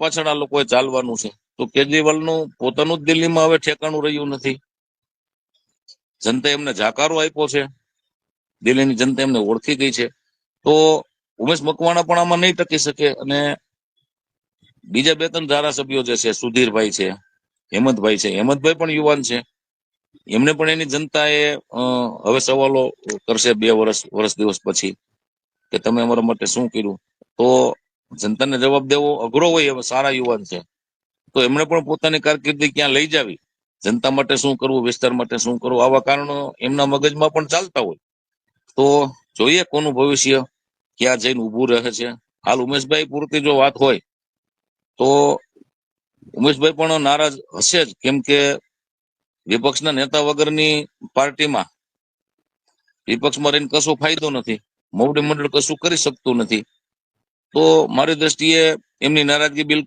પાછળ આ લોકોએ ચાલવાનું છે. તો કેજરીવાલનું પોતાનું જ દિલ્હીમાં હવે ઠેકાણું રહ્યું નથી. જનતા એમને જાકારો આપ્યો છે. દિલ્હીની જનતા એમને ઓળખી ગઈ છે. તો ઉમેશ મકવાણા પણ આમાં નહીં ટકી શકે અને બીજા બે ત્રણ ધારાસભ્યો જે છે, સુધીરભાઈ છે, હેમંતભાઈ છે. હેમંતભાઈ પણ યુવાન છે. એમને પણ એની જનતાએ હવે સવાલો કરશે બે વર્ષ વર્ષ દિવસ પછી કે તમે અમારા માટે શું કર્યું? તો જનતાને જવાબ દેવો અઘરો હોય એવા સારા યુવાન છે. તો એમણે પણ પોતાની કારકિર્દી ક્યાં લઈ જાવી? જનતા માટે શું કરવું, વિસ્તાર માટે શું કરવું? આવા કારણો એમના મગજમાં પણ ચાલતા હોય. તો જોઈએ કોનું ભવિષ્ય ક્યાં જઈને ઊભું રહે છે. હાલ ઉમેશભાઈ પૂરતી જો વાત હોય, તો ઉમેશભાઈ પણ નારાજ હશે જ, કેમ કે વિપક્ષના નેતા વગરની પાર્ટીમાં વિપક્ષમાં રહીને કશો ફાયદો નથી. મોવડી મંડળ કશું કરી શકતું નથી. તો મારી દ્રષ્ટિએ એમની નારાજગી બિલકુલ